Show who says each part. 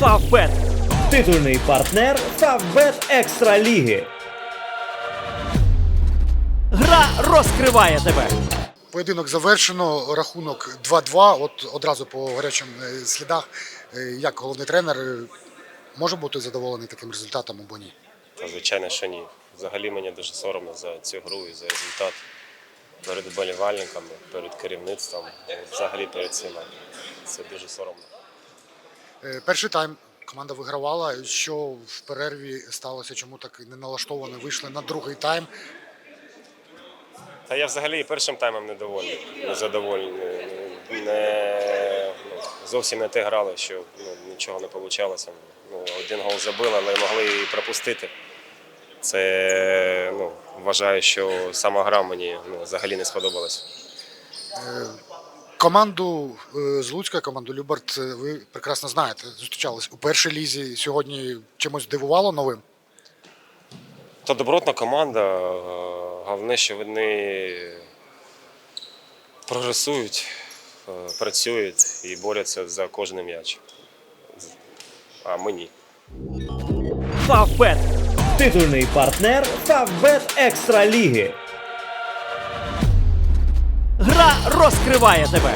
Speaker 1: Фавбет. Титульний партнер Фавбет Екстра Ліги. Гра розкриває тебе.
Speaker 2: Поєдинок завершено, рахунок 2-2. От одразу по гарячим е, слідах. Е, Як головний тренер е, може бути задоволений таким результатом або ні?
Speaker 3: Та звичайно, що ні. Взагалі мені дуже соромно за цю гру і за результат перед вболівальниками, перед керівництвом, взагалі перед всіма. Це дуже соромно.
Speaker 2: Е, Перший тайм команда вигравала. Що в перерві сталося? Чому так не налаштовано? Вийшли на другий тайм.
Speaker 3: Та я взагалі першим таймом недовольний, незадоволений. Не, ну, зовсім не те грали, що ну, нічого не вийшло. Ну, один гол забили, але могли і пропустити. Це ну, вважаю, що сама гра мені ну, взагалі не сподобалась.
Speaker 2: Команду е, з Луцька, команду Любарт, е, ви прекрасно знаєте. Зустрічались у першій лізі. Сьогодні чимось здивувало новим.
Speaker 3: Та добротна команда. е, Головне, що вони прогресують, працюють і борються за кожен м'яч. А ми ні.
Speaker 1: Фавбет. Титульний партнер Фавбет Екстра Ліги. Гра розкриває тебе.